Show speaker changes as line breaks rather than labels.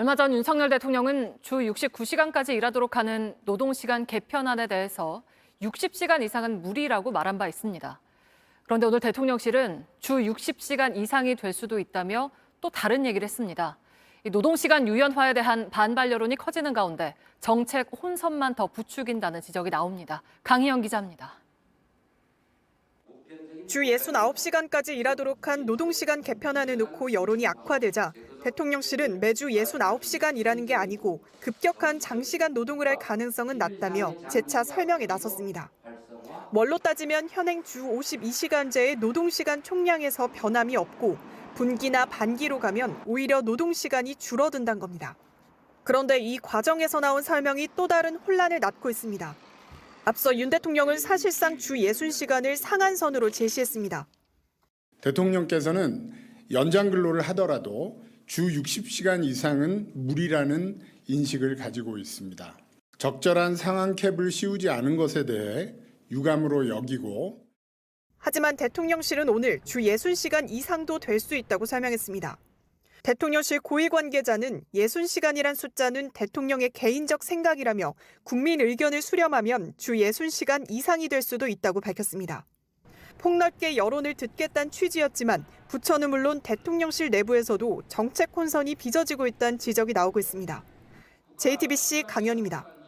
얼마 전 윤석열 대통령은 주 69시간까지 일하도록 하는 노동시간 개편안에 대해서 60시간 이상은 무리라고 말한 바 있습니다. 그런데 오늘 대통령실은 주 60시간 이상이 될 수도 있다며 또 다른 얘기를 했습니다. 이 노동시간 유연화에 대한 반발 여론이 커지는 가운데 정책 혼선만 더 부추긴다는 지적이 나옵니다. 강희영 기자입니다.
주 69시간까지 일하도록 한 노동시간 개편안을 놓고 여론이 악화되자 대통령실은 매주 69시간 일하는 게 아니고 급격한 장시간 노동을 할 가능성은 낮다며 재차 설명에 나섰습니다. 뭘로 따지면 현행 주 52시간제의 노동시간 총량에서 변함이 없고 분기나 반기로 가면 오히려 노동시간이 줄어든다는 겁니다. 그런데 이 과정에서 나온 설명이 또 다른 혼란을 낳고 있습니다. 앞서 윤 대통령은 사실상 주 60시간을 상한선으로 제시했습니다.
대통령께서는 연장 근로를 하더라도 주 60시간 이상은 무리라는 인식을 가지고 있습니다. 적절한 상한 캡을 씌우지 않은 것에 대해 유감으로 여기고
하지만 대통령실은 오늘 주 60시간 이상도 될 수 있다고 설명했습니다. 대통령실 고위 관계자는 60시간이란 숫자는 대통령의 개인적 생각이라며 국민 의견을 수렴하면 주 60시간 이상이 될 수도 있다고 밝혔습니다. 폭넓게 여론을 듣겠다는 취지였지만 부처는 물론 대통령실 내부에서도 정책 혼선이 빚어지고 있다는 지적이 나오고 있습니다. JTBC 강연입니다.